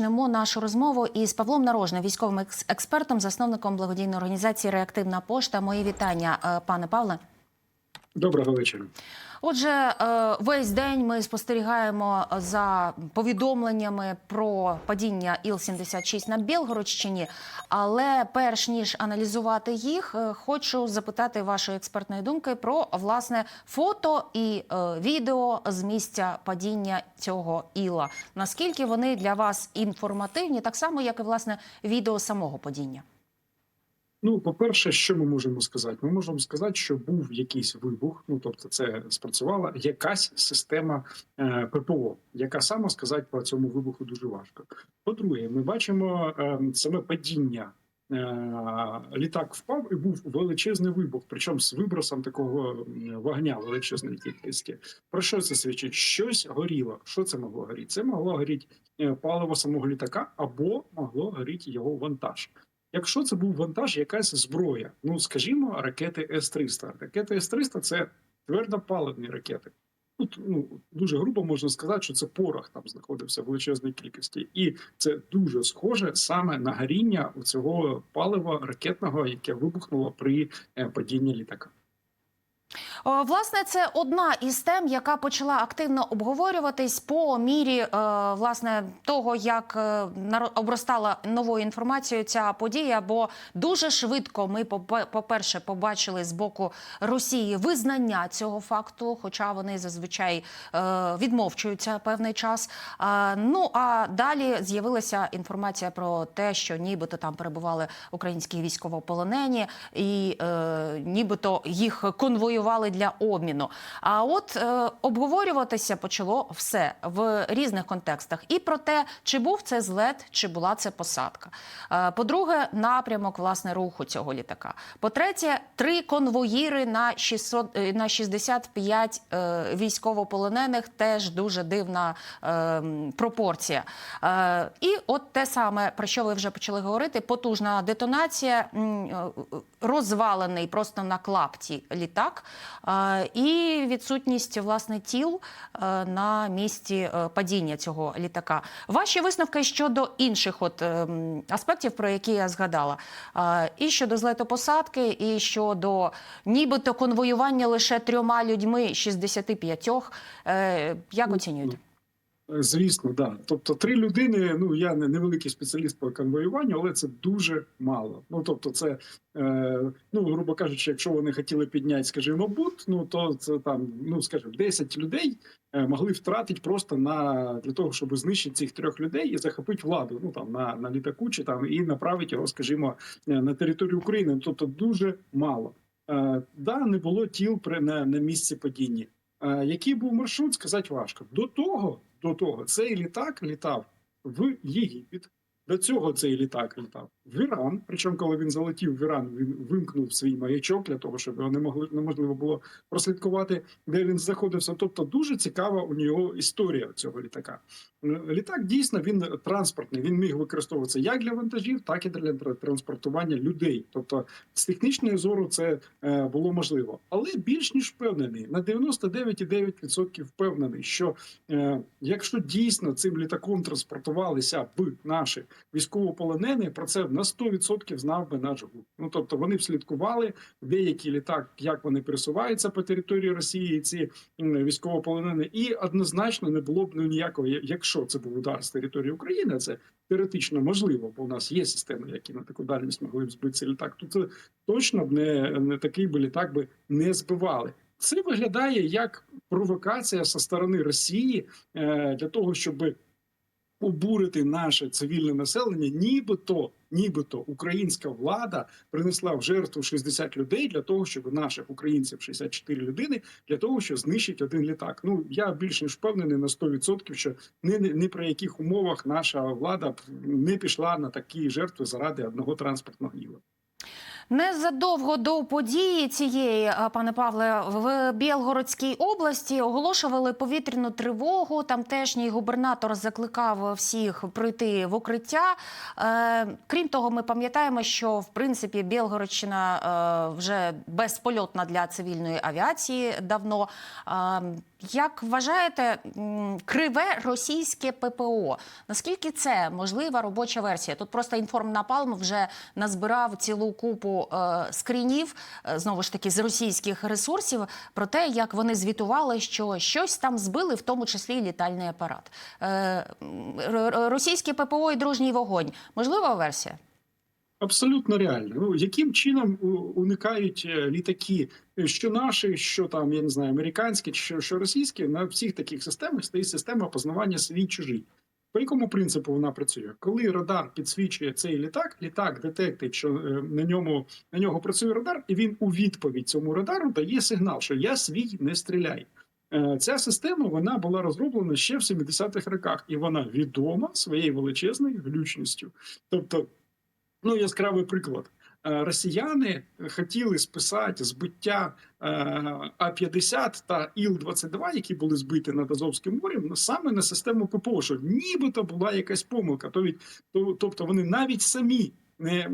розпочнемо нашу розмову із Павлом Нарожним, військовим експертом, засновником благодійної організації Реактивна пошта. Мої вітання, е, пане Павле. Доброго вечора. Отже, е, весь день ми спостерігаємо за повідомленнями про падіння Іл-76 на Білгородщині. Але перш ніж аналізувати їх, е, хочу запитати вашої експертної думки про власне фото і е, відео з місця падіння цього іла. Наскільки вони для вас інформативні, так само як і власне відео самого падіння? Ну, по-перше, що ми можемо сказати? Ми можемо сказати, що був якийсь вибух. Ну тобто, це спрацювала якась система е, ППО, яка саме сказати про цьому вибуху дуже важко. По-друге, ми бачимо е, саме падіння. Е, Літак впав і був величезний вибух, причому з вибросом такого вогня величезної кількості. Про що це свідчить? Щось горіло. Що це могло горіти? Це могло горіти паливо самого літака або могло горіти його вантаж. Якщо це був вантаж, якась зброя, ну скажімо, ракети С-300. Ракети С-300 – це твердопаливні ракети. Тут ну дуже грубо можна сказати, що це порох там знаходився в величезній кількості, і це дуже схоже саме на горіння цього палива ракетного, яке вибухнуло при е, падінні літака. О, Власне, це одна із тем, яка почала активно обговорюватись по мірі е, власне того, як е, обростала новою інформацією ця подія. Бо дуже швидко ми по-перше побачили з боку Росії визнання цього факту, хоча вони зазвичай е, відмовчуються певний час. Ну а далі з'явилася інформація про те, що нібито там перебували українські військовополонені, і е, нібито їх конвоювали для обміну. А от е, обговорюватися почало все в різних контекстах: і про те, чи був це злет, чи була це посадка. Е, по-друге, напрямок власне руху цього літака. По-третє, три конвоїри на 600, е, на 65 е, військовополонених. Теж дуже дивна е, пропорція. Е, і от те саме, про що ви вже почали говорити: потужна детонація, е, розвалений просто на клапті літак, і відсутність власне тіл е, на місці е, падіння цього літака. Ваші висновки щодо інших от е, аспектів, про які я згадала, і щодо злетопосадки, і щодо нібито конвоювання лише трьома людьми 65. Е, Як оцінюєте? Звісно, да. Тобто три людини. Ну я не невеликий спеціаліст по конвоюванню, але це дуже мало. Ну тобто, це е, ну грубо кажучи, якщо вони хотіли підняти, скажімо, бут, ну то це там, ну скажімо, 10 людей е, могли втратити просто на для того, щоб знищити цих трьох людей і захопити владу. Ну там на, на літаку чи там і направити його, скажімо, е, на територію України. Тобто дуже мало. Е, да, не було тіл при на, на місці падіння. Е, Який був маршрут, сказати важко. До того, до того, цей літак літав в Єгипет. До цього цей літак літав в Іран. Причому, коли він залетів в Іран, він вимкнув свій маячок для того, щоб його не могли неможливо було прослідкувати, де він знаходився. Тобто, дуже цікава у нього історія цього літака. Е, Літак дійсно він транспортний. Він міг використовуватися як для вантажів, так і для транспортування людей. Тобто, з технічної зору це е, було можливо, але більш ніж впевнений на 99,9% впевнений, що е, якщо дійсно цим літаком транспортувалися б наші військовополонені, про це на 100% знав би наш ГУР. Ну тобто вони б слідкували деякий літак, як вони пересуваються по території Росії, ці військовополонені, і однозначно не було б ну ніякого, якщо це був удар з території України, це теоретично можливо, бо у нас є системи, які на таку дальність могли б збити цей літак. То точно б не, не такий би літак би не збивали. Це виглядає як провокація зі сторони Росії е, для того, щоб обурити наше цивільне населення, нібито, нібито українська влада принесла в жертву 60 людей для того, щоб наших українців 64 людини для того, щоб знищити один літак. Ну я більш ніж впевнений на 100%, що ні, ні, при яких умовах наша влада не пішла на такі жертви заради одного транспортного діла. Незадовго до події цієї, е, пане Павле, в Білгородській області оголошували повітряну тривогу. Тамтешній губернатор закликав всіх пройти в укриття. Е, Крім того, ми пам'ятаємо, що в принципі Білгородщина е, вже безпольотна для цивільної авіації давно. Як вважаєте, криве російське ППО? Наскільки це можлива робоча версія? Тут просто інформнапалм вже назбирав цілу купу е, скрінів, е, знову ж таки, з російських ресурсів про те, як вони звітували, що щось там збили, в тому числі і літальний апарат. Е, російське ППО і дружній вогонь. Можлива версія? Абсолютно реально. Ну яким чином уникають літаки, що наші, що там я не знаю, американські, що, що російські, на всіх таких системах стоїть система опознавання свій чужий. По якому принципу вона працює? Коли радар підсвічує цей літак, літак детектить, що е, на ньому на нього працює радар, і він у відповідь цьому радару дає сигнал, що я свій не стріляй. Е, Ця система вона була розроблена ще в 70-х роках, і вона відома своєю величезною глючністю. Тобто, ну яскравий приклад. Е, Росіяни хотіли списати збиття е, А-50 та Іл-22, які були збиті над Азовським морем, саме на систему ППО, що нібито була якась помилка. Тобто вони навіть самі не,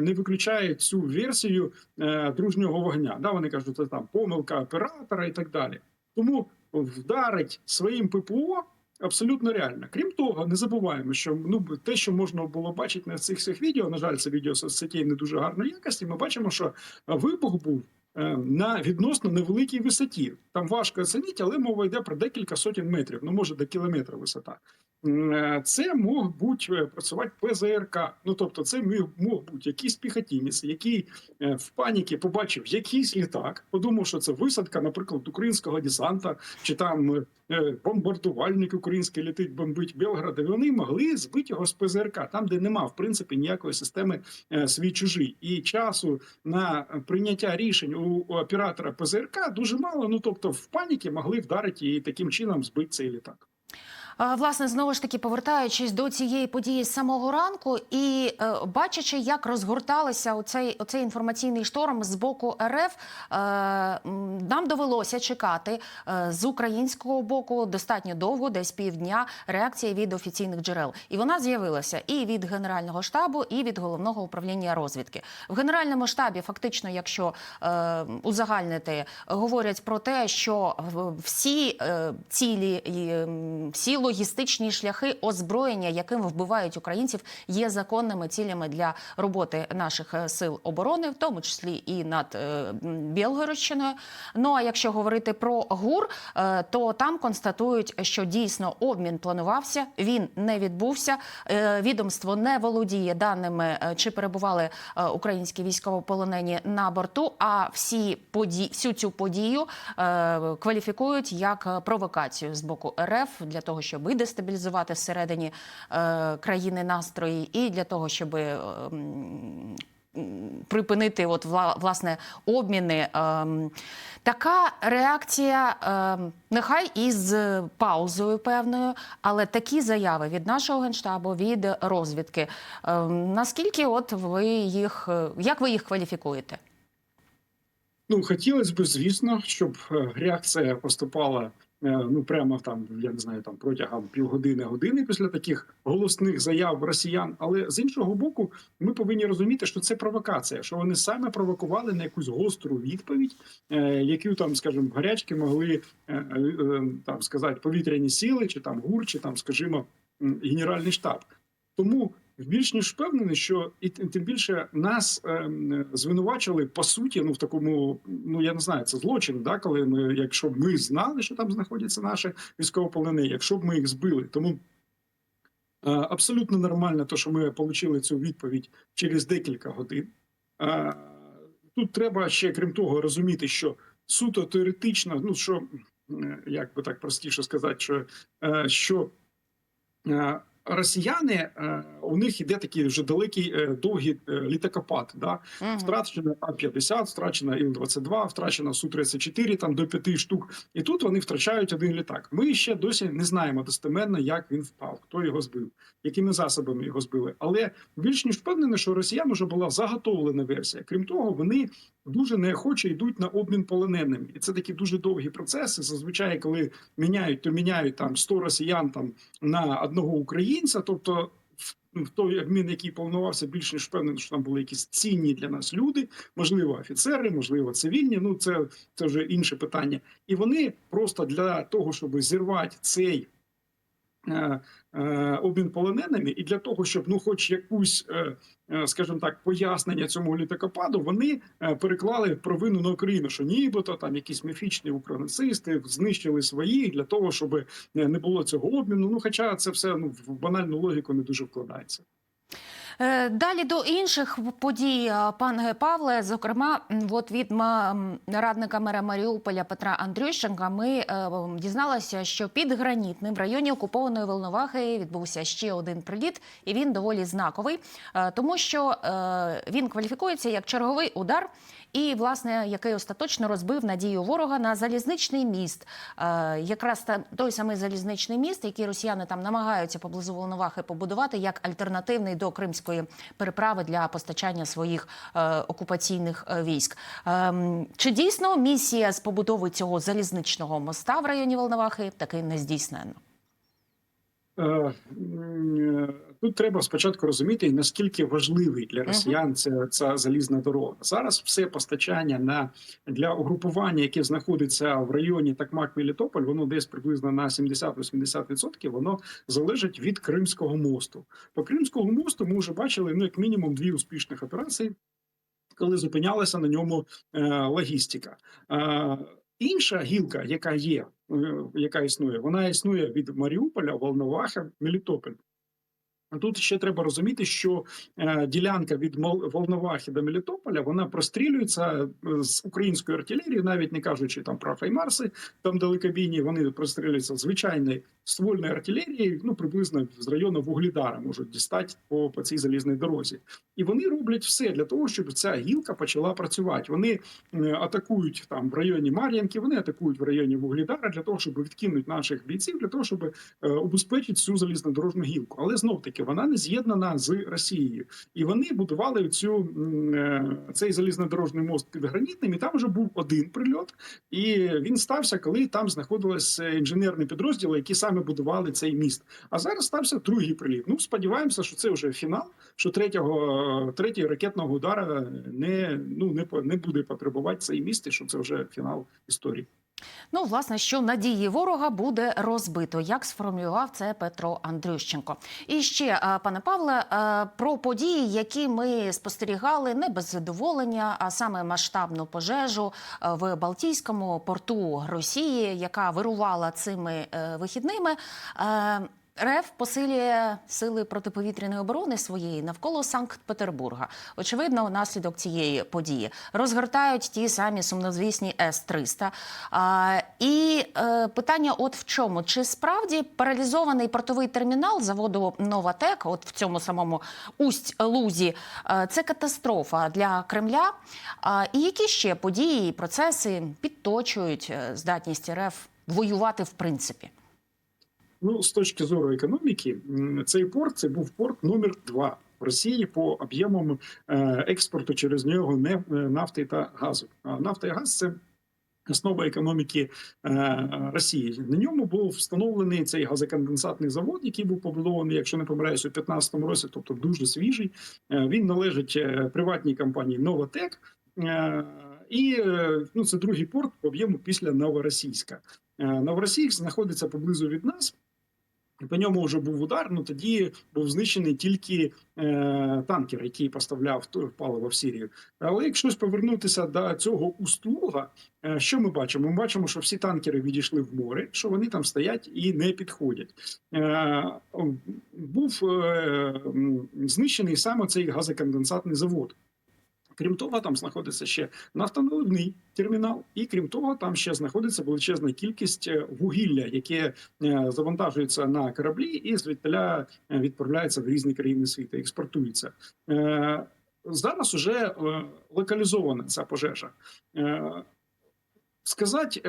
не виключають цю версію е, дружнього вогня. Да, вони кажуть, це там помилка оператора і так далі. Тому вдарить своїм ППО абсолютно реально. Крім того, не забуваємо, що ну те, що можна було бачити на цих всіх відео, на жаль, це відео соцсетей не дуже гарної якості. Ми бачимо, що вибух був на відносно невеликій висоті. Там важко оцінити, але мова йде про декілька сотень метрів, ну може до кілометра висота. Е, Це мог бути е, працювати ПЗРК. Ну тобто, це мог бути якийсь піхотінець, який е, в паніки побачив якийсь літак, подумав, що це висадка, наприклад, українського десанта, чи там е, бомбардувальник український летить, бомбить Белград. Вони могли збити його з ПЗРК, там, де нема в принципі ніякої системи е, свій чужий, і часу на прийняття рішень у, оператора ПЗРК дуже мало. Ну тобто, в паніки могли вдарити і таким чином збити цей літак. Е, Власне, знову ж таки, повертаючись до цієї події з самого ранку і е, бачачи, як розгорталися оцей, оцей інформаційний шторм з боку РФ, е, нам довелося чекати е, з українського боку достатньо довго, десь півдня, реакції від офіційних джерел. І вона з'явилася і від Генерального штабу, і від головного управління розвідки. В Генеральному штабі, фактично, якщо е, узагальнити, говорять про те, що всі е, цілі, і, ем, всі логістичні шляхи озброєння, яким вбивають українців, є законними цілями для роботи наших е, сил оборони, в тому числі і над е, Білгородщиною. Ну а якщо говорити про ГУР, е, то там констатують, що дійсно обмін планувався, він не відбувся. Відомство не володіє даними, чи перебували українські військовополонені на борту. А всі поді... всю цю подію кваліфікують як провокацію з боку РФ для того, щоб і дестабілізувати всередині е, країни настрої, і для того, щоб е, припинити от власне обміни. Ем, Така реакція, ем, нехай із паузою певною, але такі заяви від нашого генштабу, від розвідки. ем, Наскільки от ви їх е, як ви їх кваліфікуєте? Ну хотілося б, звісно, щоб е, реакція поступала е, ну прямо там, я не знаю, там протягом півгодини години після таких голосних заяв росіян. Але з іншого боку, ми повинні розуміти, що це провокація, що вони саме провокували на якусь гостру відповідь, е, яку там, скажімо, гарячки могли е, е, там сказати повітряні сили, чи там ГУР, чи там, скажімо, генеральний штаб. Тому більш ніж впевнений, що і тим більше нас ем, звинувачили по суті, ну в такому, ну я не знаю, це злочин, да, коли ми, якщо б ми знали, що там знаходяться наші військовополонені, якщо б ми їх збили, тому е, абсолютно нормально, то що ми отримали цю відповідь через декілька годин. Е, Тут треба ще крім того розуміти, що суто теоретично, ну що е, як би так простіше сказати, що, е, що е, росіяни е, у них іде такий вже далекий е, довгий е, літакопад. Да? Мгм. Втрачена А-50, втрачена Іл-22, втрачена Су-34, там до п'яти штук. І тут вони втрачають один літак. Ми ще досі не знаємо достеменно, як він впав, хто його збив, якими засобами його збили. Але більш ніж впевнений, що росіян вже була заготовлена версія. Крім того, вони дуже неохоче йдуть на обмін полоненими. І це такі дуже довгі процеси. Зазвичай, коли міняють, то міняють там 100 росіян там на одного українця, тобто. в- В той обмін, який планувався, більш ніж впевнений, що там були якісь цінні для нас люди, можливо, офіцери, можливо, цивільні. Ну це, це вже інше питання. І вони просто для того, щоб зірвати цей обмін полоненими, і для того, щоб ну, хоч якусь, е, е, скажімо так, пояснення цьому літакопаду, вони е, переклали провину на Україну, що нібито там якісь міфічні українцисти знищили свої для того, щоб е, не було цього обміну. Ну, хоча це все ну в банальну логіку не дуже вкладається. Е, Далі до інших подій, е, пане Павле, зокрема, от від радника мера Маріуполя Петра Андрющенка, ми е, дізналися, що під гранітним в районі окупованої Волновахи відбувся ще один приліт, і він доволі знаковий, тому що він кваліфікується як черговий удар. І, власне, який остаточно розбив надію ворога на залізничний міст. Е, якраз та той самий залізничний міст, який росіяни там намагаються поблизу Волновахи побудувати як альтернативний до кримської переправи для постачання своїх е, окупаційних е, військ. Ем, чи дійсно місія з побудови цього залізничного моста в районі Волновахи таки не здійснена? Тут треба спочатку розуміти, наскільки важливий для росіян ця, ця залізна дорога. Зараз все постачання на для угрупування, яке знаходиться в районі Такмак Мелітополь, воно десь приблизно на 70-80%, воно залежить від Кримського мосту. По Кримському мосту ми вже бачили ну як мінімум дві успішних операції, коли зупинялася на ньому е, логістика. Е, Інша гілка, яка є, е, яка існує, вона існує від Маріуполя, Волноваха, Мелітополь. Тут ще треба розуміти, що е, ділянка від Волновахи до Мелітополя вона прострілюється е, з української артилерії, навіть не кажучи там про Хаймарси, там далекобійні, вони прострілюються звичайної ствольної артилерії, ну приблизно з району Вугледара можуть дістати по, по цій залізній дорозі. І вони роблять все для того, щоб ця гілка почала працювати. Вони е, атакують там в районі Мар'янки, вони атакують в районі Вугледара для того, щоб відкинути наших бійців, для того, щоб убезпечити цю залізнодорожну гілку. Але знов таки вона не з'єднана з Росією, і вони будували цю е, цей залізнодорожний мост під гранітним. І там вже був один прильот, і він стався, коли там знаходилися інженерні підрозділи, які саме будували цей міст. А зараз стався другий приліт. Ну сподіваємося, що це вже фінал. Що третього третього ракетного удара не ну не не буде потребувати цей міст, і що це вже фінал історії. Ну, власне, що надії ворога буде розбито, як сформулював це Петро Андрющенко. І ще, е, пане Павле, е, про події, які ми спостерігали не без задоволення, а саме масштабну пожежу е, в Балтійському порту Росії, яка вирувала цими вихідними. РФ посилює сили протиповітряної оборони своєї навколо Санкт-Петербурга. Очевидно, внаслідок цієї події розгортають ті самі сумнозвісні С-300. А, і е, питання: от в чому? Чи справді паралізований портовий термінал заводу Новатек, от в цьому самому Усть-Лузі, е, це катастрофа для Кремля? А, і які ще події і процеси підточують е, здатність РФ воювати в принципі? Ну, з точки зору економіки, цей порт це був порт номер два в Росії по об'ємам е, експорту через нього не- е, нафти та газу. А нафта і газ це. Основа економіки е, Росії на ньому був встановлений цей газоконденсатний завод, який був побудований, якщо не помиляюсь, у 2015 році, тобто дуже свіжий. Е, він належить е, приватній компанії Новотек, е, і ну це другий порт по об'єму після Новоросійська. Е, Новоросійськ знаходиться поблизу від нас. По ньому вже був удар. Ну тоді був знищений тільки е, танкер, який поставляв паливо в Сірію. Але якщо повернутися до цього устлуга, е, що ми бачимо? Ми бачимо, що всі танкери відійшли в море, що вони там стоять і не підходять. Е, був е, знищений саме цей газоконденсатний завод. Крім того, там знаходиться ще нафтоналивний термінал, і крім того, там ще знаходиться величезна кількість е, вугілля, яке е, завантажується на кораблі і звідтиля е, відправляється в різні країни світу, експортується. Зараз уже локалізована ця пожежа. Сказати,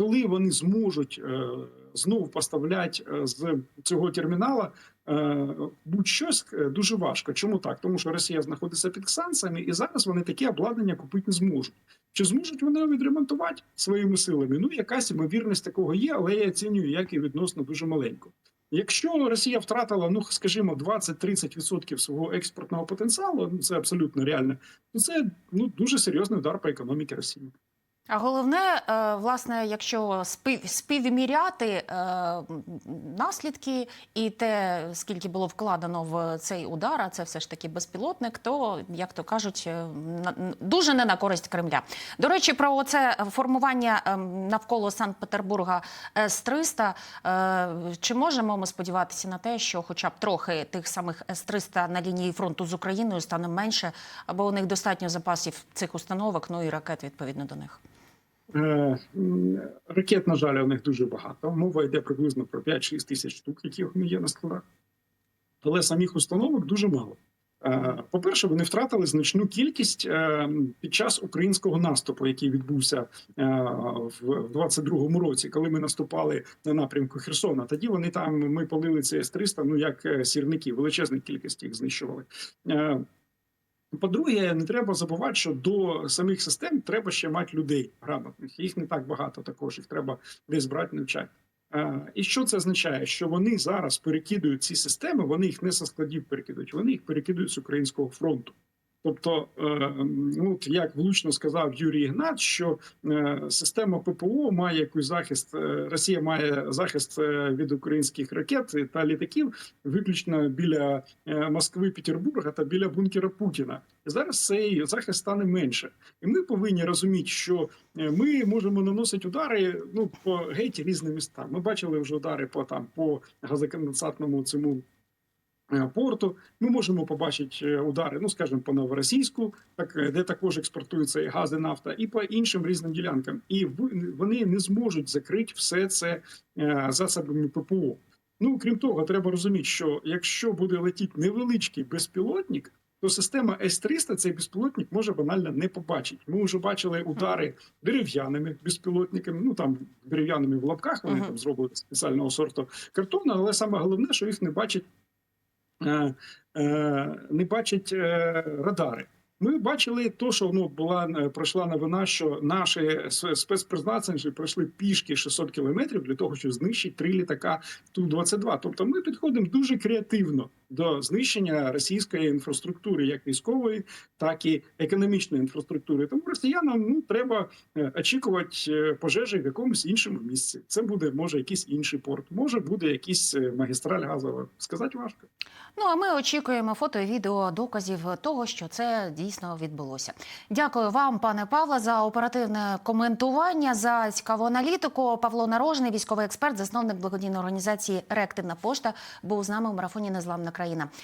коли вони зможуть е, знову поставляти е, з цього термінала е, будь-щось дуже важко. Чому так? Тому що Росія знаходиться під санкціями, і зараз вони таке обладнання купити не зможуть. Чи зможуть вони відремонтувати своїми силами? Ну, якась ймовірність такого є, але я оцінюю, як і відносно дуже маленько. Якщо Росія втратила, ну скажімо, 20-30% свого експортного потенціалу, ну це абсолютно реально, то це ну дуже серйозний удар по економіці Росії. А головне, е, власне, якщо спів, співміряти е, наслідки і те, скільки було вкладено в цей удар, а це все ж таки безпілотник, то як то кажуть, е, дуже не на користь Кремля. До речі, про це формування навколо Санкт-Петербурга С-300. Е, Чи можемо ми сподіватися на те, що, хоча б трохи тих самих С-300 на лінії фронту з Україною стане менше, або у них достатньо запасів цих установок, ну і ракет відповідно до них? Е, Ракет, на жаль, у них дуже багато. Мова йде приблизно про 5-6 тисяч штук, які вони є на складах. Але самих установок дуже мало. Е, По-перше, вони втратили значну кількість е, під час українського наступу, який відбувся в 22-му році, коли ми наступали на напрямку Херсона. Тоді вони там ми полили ці С-300, ну як сірники, величезну кількість їх знищували. По-друге, не треба забувати, що до самих систем треба ще мати людей грамотних. Їх не так багато також, їх треба десь брати навчати. Е, І що це означає? Що вони зараз перекидують ці системи, вони їх не со складів перекидують, вони їх перекидують з українського фронту. Тобто, е, ну як влучно сказав Юрій Ігнат, що е, система ППО має якийсь захист, е, Росія має захист від українських ракет та літаків виключно біля Москви, Петербурга та біля бункера Путіна. І зараз цей захист стане менше, і ми повинні розуміти, що ми можемо наносити удари ну по геть різним містам. Ми бачили вже удари по там по газоконденсатному цьому порту. Ми можемо побачити е, удари, ну скажімо, по новоросійську, так е, де також експортуються і газ, і нафта, і по іншим різним ділянкам. І вони не зможуть закрити все це е, засобами ППО. Ну крім того, треба розуміти, що якщо буде летіти невеличкий безпілотник, то система С-300 цей безпілотник може банально не побачити. Ми вже бачили удари дерев'яними безпілотниками. Ну там дерев'яними в лапках вони Мгм. там зроблені спеціального сорту картону, але саме головне, що їх не бачать, е, не бачать е, радари. Ми бачили то, що ну була е, пройшла новина, що наші спецпризначенці пройшли пішки 600 кілометрів для того, щоб знищити три літака Ту-22. Тобто ми підходимо дуже креативно до знищення російської інфраструктури, як військової, так і економічної інфраструктури. Тому росіянам ну треба е, очікувати е, пожежі в якомусь іншому місці. Це буде може якийсь інший порт, може буде якийсь магістраль газова. Сказати важко. Ну а ми очікуємо фото і відео доказів того, що це дійсно відбулося. Дякую вам, пане Павло, за оперативне коментування, за цікаву аналітику. Павло Нарожний, військовий експерт, засновник благодійної організації Реактивна пошта, був з нами у марафоні Незламна країна.